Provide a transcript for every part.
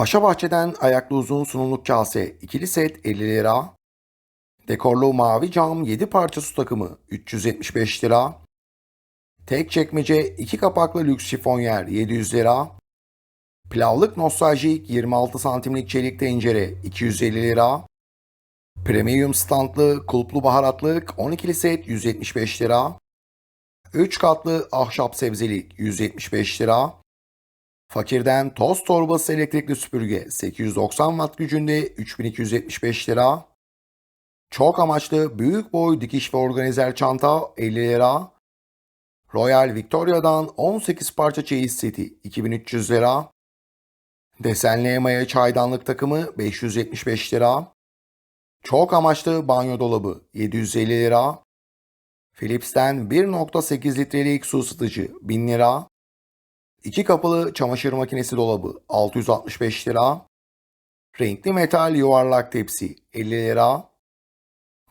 Paşa Bahçe'den ayaklı uzun sunumluk kase ikili set 50 lira. Dekorlu mavi cam 7 parça su takımı 375 lira. Tek çekmece 2 kapaklı lüks şifonyer 700 lira. Pilavlık nostaljik 26 santimlik çelik tencere 250 lira. Premium standlı kulplu baharatlık 12'li set 175 lira. 3 katlı ahşap sebzelik 175 lira. Fakirden toz torbası elektrikli süpürge 890 watt gücünde 3275 lira. Çok amaçlı büyük boy dikiş ve organizer çanta 50 lira. Royal Victoria'dan 18 parça çeyiz seti 2300 lira. Desenli emaya çaydanlık takımı 575 lira. Çok amaçlı banyo dolabı 750 lira. Philips'ten 1.8 litrelik su ısıtıcı 1000 lira. 2 kapılı çamaşır makinesi dolabı 665 lira. Renkli metal yuvarlak tepsi 50 lira.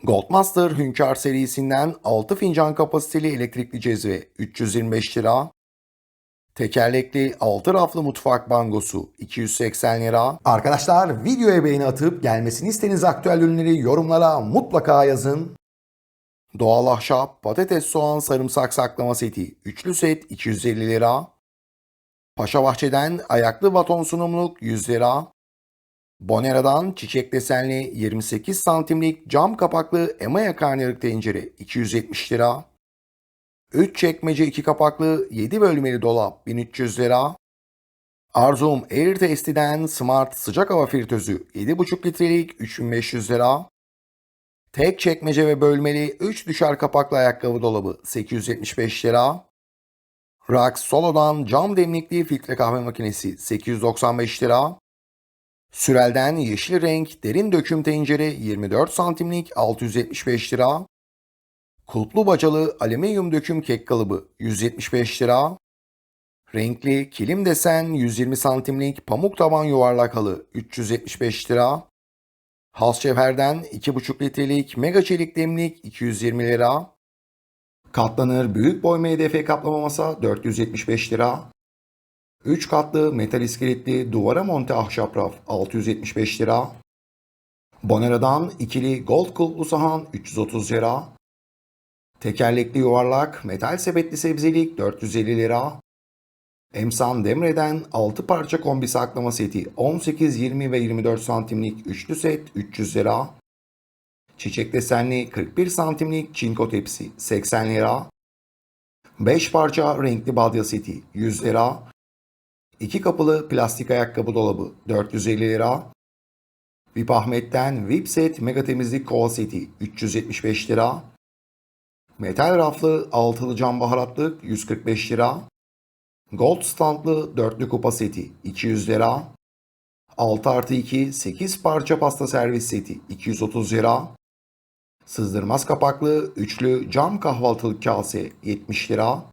Goldmaster Hünkar serisinden 6 fincan kapasiteli elektrikli cezve 325 lira. Tekerlekli 6 raflı mutfak bangosu 280 lira. Arkadaşlar videoya beğeni atıp gelmesini istediğiniz aktüel ürünleri yorumlara mutlaka yazın. Doğal ahşap, patates, soğan, sarımsak saklama seti, üçlü set 250 lira. Paşa Bahçe'den ayaklı baton sunumluk 100 lira. Bonera'dan çiçek desenli 28 santimlik cam kapaklı emaya karnıyarık tencere 270 lira. 3 çekmece 2 kapaklı 7 bölmeli dolap 1300 lira. Arzum Air Tasty'den Smart sıcak hava filtrözü 7,5 litrelik 3500 lira. Tek çekmece ve bölmeli 3 düşer kapaklı ayakkabı dolabı 875 lira. Rax Solo'dan cam demlikli filtre kahve makinesi 895 lira. Sürel'den yeşil renk derin döküm tencere 24 santimlik 675 lira. Kulplu bacalı alüminyum döküm kek kalıbı 175 lira. Renkli kilim desen 120 santimlik pamuk taban yuvarlak halı 375 lira. Hasçever'den 2,5 litrelik mega çelik demlik 220 lira. Katlanır büyük boy MDF kaplama masa 475 lira. 3 katlı metal iskeletli duvara monte ahşap raf 675 lira. Bonera'dan ikili gold kulplu sahan 330 lira. Tekerlekli yuvarlak metal sepetli sebzelik 450 lira. Emsan Demre'den 6 parça kombi saklama seti 18, 20 ve 24 santimlik üçlü set 300 lira. Çiçek desenli 41 santimlik çinko tepsi 80 lira. 5 parça renkli badya seti 100 lira. 2 kapılı plastik ayakkabı dolabı 450 lira. VIP Ahmet'ten VIP set mega temizlik kova seti 375 lira. Metal raflı altılı cam baharatlık 145 lira. Gold standlı dörtlü kupa seti 200 lira. 6 artı 2 8 parça pasta servis seti 230 lira. Sızdırmaz kapaklı üçlü cam kahvaltılık kase 70 lira.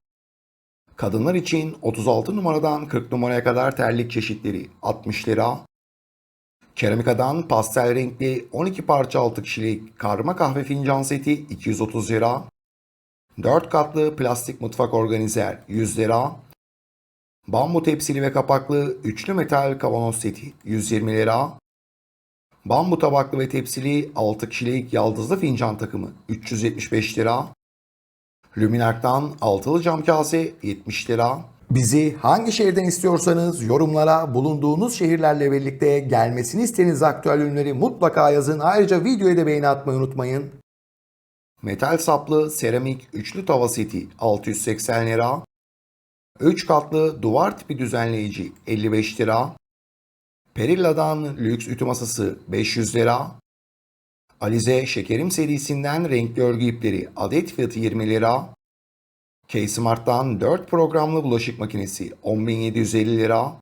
Kadınlar için 36 numaradan 40 numaraya kadar terlik çeşitleri 60 lira. Keramikadan pastel renkli 12 parça 6 kişilik karma kahve fincan seti 230 lira. 4 katlı plastik mutfak organizer 100 lira. Bambu tepsili ve kapaklı üçlü metal kavanoz seti 120 lira. Bambu tabaklı ve tepsili 6 kişilik yaldızlı fincan takımı 375 lira. Luminark'tan altılı cam kase 70 lira. Bizi hangi şehirden istiyorsanız yorumlara bulunduğunuz şehirlerle birlikte gelmesini istediğiniz aktüel ürünleri mutlaka yazın. Ayrıca videoya da beğeni atmayı unutmayın. Metal saplı seramik üçlü tava seti 680 lira. 3 katlı duvar tipi düzenleyici 55 lira. Perilla'dan lüks ütü masası 500 lira. Alize Şekerim serisinden renkli örgü ipleri adet fiyatı 20 lira. K-Smart'tan 4 programlı bulaşık makinesi 10.750 lira.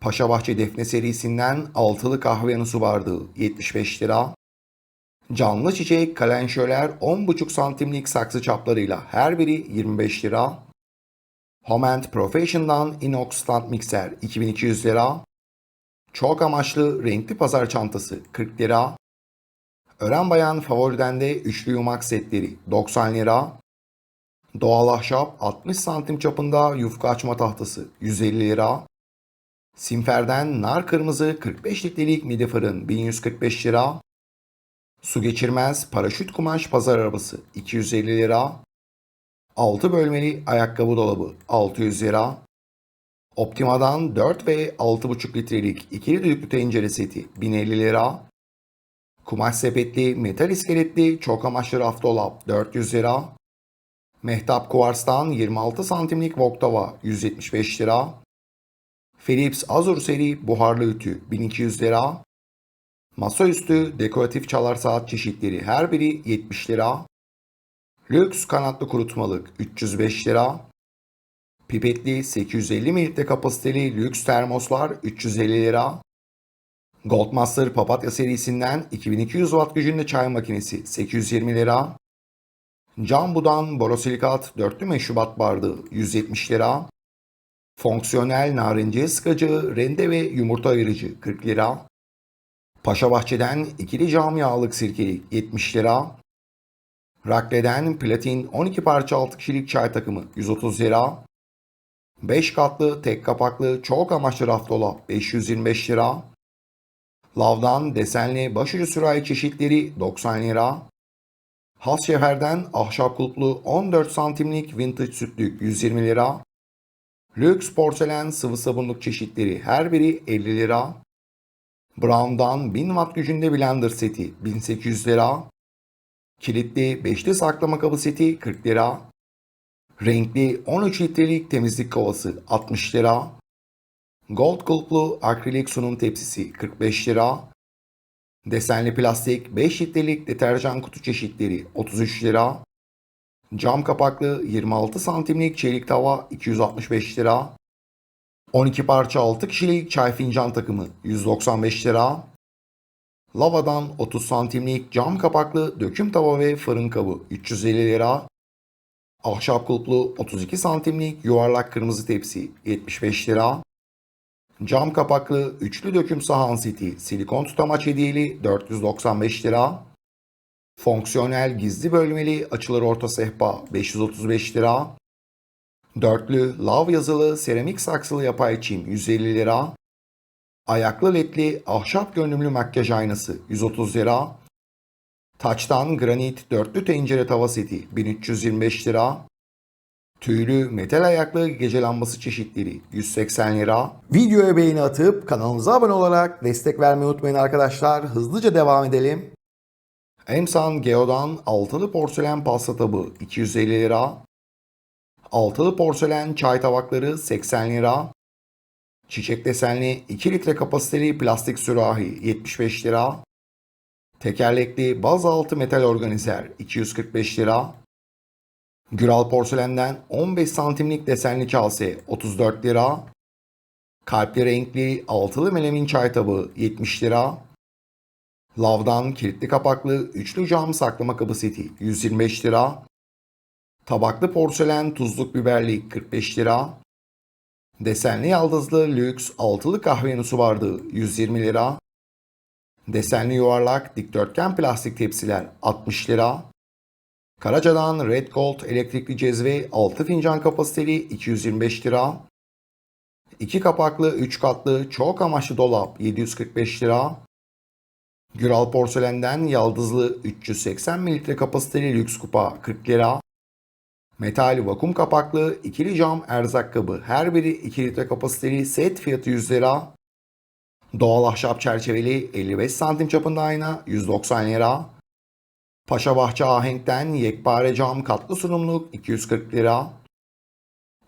Paşabahçe Defne serisinden altılı kahve su bardağı 75 lira. Canlı çiçek kalenşöler 10,5 santimlik saksı çaplarıyla her biri 25 lira. Homand Profession'dan inox stand mikser 2200 lira. Çok amaçlı renkli pazar çantası 40 lira. Ören Bayan Favori'den de üçlü yumak setleri 90 lira. Doğal ahşap 60 santim çapında yufka açma tahtası 150 lira. Simfer'den nar kırmızı 45 litrelik midi fırın 1145 lira. Su geçirmez paraşüt kumaş pazar arabası 250 lira. 6 bölmeli ayakkabı dolabı 600 lira. Optima'dan 4 ve 6,5 litrelik ikili düdüklü tencere seti 1050 lira. Kumaş sepetli metal iskeletli çok amaçlı raf dolap 400 lira. Mehtap Kuvars'tan 26 santimlik Voktava 175 lira. Philips Azur seri buharlı ütü 1200 lira. Masaüstü dekoratif çalar saat çeşitleri her biri 70 lira. Lüks kanatlı kurutmalık 305 lira. Pipetli 850 mililitre kapasiteli lüks termoslar 350 lira. Goldmaster Papatya serisinden 2200 watt gücünde çay makinesi 820 lira. Cambu'dan borosilikat dörtlü meşrubat bardağı 170 lira. Fonksiyonel narenciye sıkacı, rende ve yumurta ayırıcı 40 lira. Paşa Bahçe'den ikili cam yağlık sirkeli 70 lira. Rakle'den platin 12 parça 6 kişilik çay takımı 130 lira. 5 katlı tek kapaklı çok amaçlı raf dolap 525 lira. Lavdan desenli başucu sürahi çeşitleri 90 lira. Has Şefer'den ahşap kulplu 14 santimlik vintage sütlük 120 lira. Lüks porselen sıvı sabunluk çeşitleri her biri 50 lira. Brown'dan 1000 watt gücünde blender seti 1800 lira. Kilitli beşli saklama kabı seti 40 lira. Renkli 13 litrelik temizlik kovası 60 lira. Gold kulplu akrilik sunum tepsisi 45 lira. Desenli plastik 5 litrelik deterjan kutu çeşitleri 33 lira. Cam kapaklı 26 santimlik çelik tava 265 lira. 12 parça 6 kişilik çay fincan takımı 195 lira. Lavadan 30 santimlik cam kapaklı döküm tava ve fırın kabı 350 lira. Ahşap kulplu 32 santimlik yuvarlak kırmızı tepsi 75 lira. Cam kapaklı üçlü döküm sahan seti silikon tutamaç hediyeli 495 lira. Fonksiyonel gizli bölmeli açılır orta sehpa 535 lira. Dörtlü lav yazılı seramik saksılı yapay çim 150 lira. Ayaklı ledli ahşap görünümlü makyaj aynası 130 lira. Taçtan granit dörtlü tencere tava seti 1325 lira. Tüylü metal ayaklı gece lambası çeşitleri 180 lira. Videoya beğeni atıp kanalımıza abone olarak destek vermeyi unutmayın arkadaşlar. Hızlıca devam edelim. Emsan Geo'dan altılı porselen pasta tabı 250 lira. Altılı porselen çay tabakları 80 lira. Çiçek desenli 2 litre kapasiteli plastik sürahi 75 lira. Tekerlekli baz altı metal organizer 245 lira. Güral porselenden 15 santimlik desenli kase 34 lira. Kalpli renkli altılı melemin çay tabağı 70 lira. Lavdan kilitli kapaklı üçlü cam saklama kabı seti 125 lira. Tabaklı porselen tuzluk biberlik 45 lira. Desenli yaldızlı lüks altılı kahve su bardağı 120 lira. Desenli yuvarlak dikdörtgen plastik tepsiler 60 lira. Karaca'dan Red Gold elektrikli cezve 6 fincan kapasiteli 225 lira. 2 kapaklı 3 katlı çok amaçlı dolap 745 lira. Güral porselenden yaldızlı 380 mililitre kapasiteli lüks kupa 40 lira. Metal vakum kapaklı ikili cam erzak kabı her biri 2 litre kapasiteli set fiyatı 100 lira. Doğal ahşap çerçeveli 55 santim çapında ayna 190 lira. Paşa Bahçe Ahenk'ten yekpare cam katlı sunumluk 240 lira.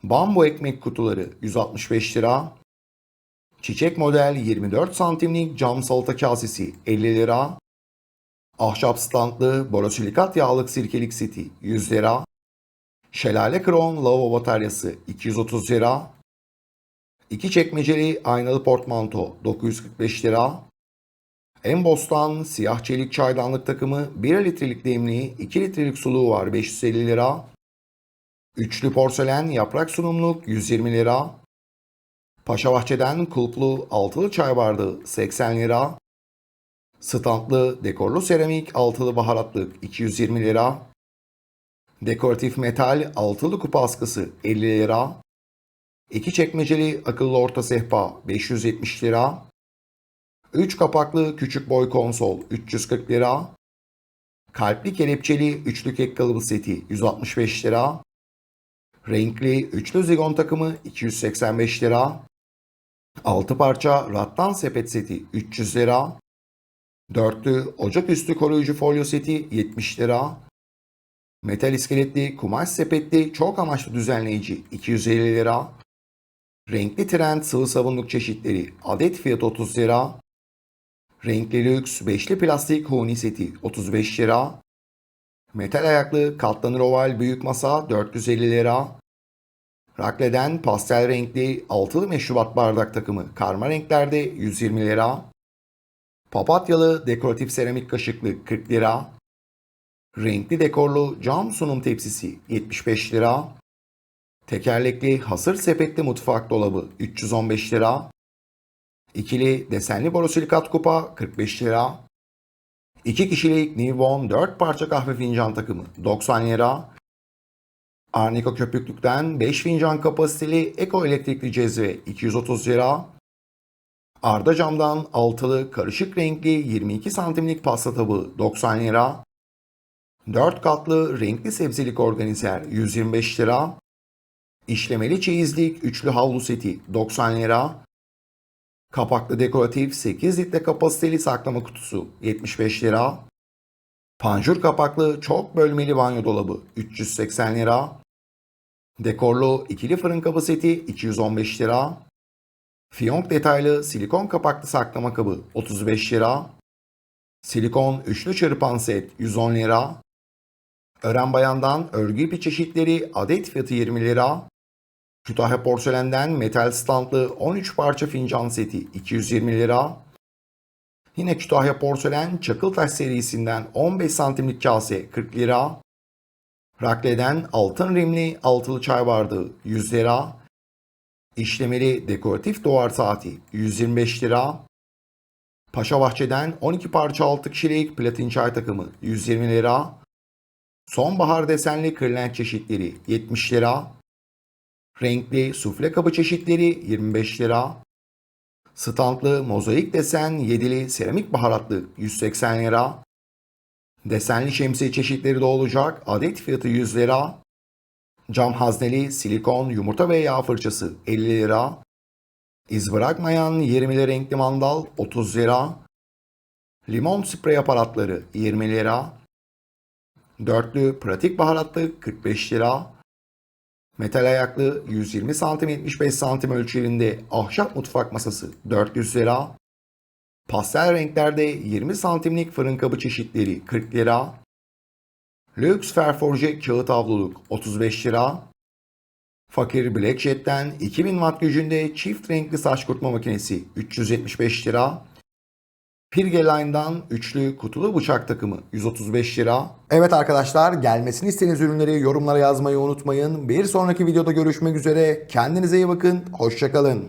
Bambu ekmek kutuları 165 lira. Çiçek model 24 santimlik cam salata kasesi 50 lira. Ahşap standlı borosilikat yağlık sirkelik seti 100 lira. Şelale krom lavabo bataryası 230 lira. İki çekmeceli aynalı portmanto 945 lira. Embos'tan siyah çelik çaydanlık takımı 1 litrelik demliği 2 litrelik suluğu var 550 lira. Üçlü porselen yaprak sunumluk 120 lira. Paşa Bahçe'den kulplu altılı çay bardağı 80 lira. Standlı dekorlu seramik altılı baharatlık 220 lira. Dekoratif metal altılı kupa askısı 50 lira. 2 çekmeceli akıllı orta sehpa 570 lira. 3 kapaklı küçük boy konsol 340 lira. Kalpli kelepçeli üçlü kek kalıbı seti 165 lira. Renkli üçlü zigon takımı 285 lira. 6 parça rattan sepet seti 300 lira. Dörtlü ocak üstü koruyucu folyo seti 70 lira. Metal iskeletli kumaş sepetli çok amaçlı düzenleyici 250 lira. Renkli trend sıvı sabunluk çeşitleri adet fiyatı 30 lira. Renkli lüks beşli plastik huni seti 35 lira. Metal ayaklı katlanır oval büyük masa 450 lira. Rakle'den pastel renkli altılı meşrubat bardak takımı karma renklerde 120 lira. Papatyalı dekoratif seramik kaşıklı 40 lira. Renkli dekorlu cam sunum tepsisi 75 lira. Tekerlekli hasır sepetli mutfak dolabı 315 lira. İkili desenli borosilikat kupa 45 lira. 2 kişilik Nivon 4 parça kahve fincan takımı 90 lira. Arnika köpüklükten 5 fincan kapasiteli eko elektrikli cezve 230 lira. Arda camdan altılı karışık renkli 22 santimlik pasta tabağı 90 lira. 4 katlı renkli sebzelik organizer 125 lira. İşlemeli çeyizlik üçlü havlu seti 90 lira. Kapaklı dekoratif 8 litre kapasiteli saklama kutusu 75 lira. Panjur kapaklı çok bölmeli banyo dolabı 380 lira. Dekorlu ikili fırın kabı seti 215 lira. Fiyonk detaylı silikon kapaklı saklama kabı 35 lira. Silikon üçlü çırpan set 110 lira. Ören bayandan örgü ipi çeşitleri adet fiyatı 20 lira. Kütahya porselenden metal standlı 13 parça fincan seti 220 lira. Yine Kütahya porselen Çakıltaş serisinden 15 santimlik kase 40 lira. Rakle'den altın rimli altılı çay bardağı 100 lira. İşlemeli dekoratif duvar saati 125 lira. Paşa Bahçe'den 12 parça 6 kişilik platin çay takımı 120 lira. Sonbahar desenli kırlent çeşitleri 70 lira. Renkli sufle kabı çeşitleri 25 lira. Standlı mozaik desen yedili seramik baharatlı 180 lira. Desenli şemsiye çeşitleri de olacak. Adet fiyatı 100 lira. Cam hazneli silikon yumurta ve yağ fırçası 50 lira. İz bırakmayan 20'li renkli mandal 30 lira. Limon sprey aparatları 20 lira. Dörtlü pratik baharatlı 45 lira. Metal ayaklı 120 santim 75 santim ölçülerinde ahşap mutfak masası 400 lira. Pastel renklerde 20 santimlik fırın kabı çeşitleri 40 lira. Lüks Ferforje kağıt havluluk 35 lira. Fakir Black Jet'ten 2000 watt gücünde çift renkli saç kurutma makinesi 375 lira. Pirgeline'dan üçlü kutulu bıçak takımı 135 lira. Evet arkadaşlar gelmesini istediğiniz ürünleri yorumlara yazmayı unutmayın. Bir sonraki videoda görüşmek üzere. Kendinize iyi bakın. Hoşçakalın.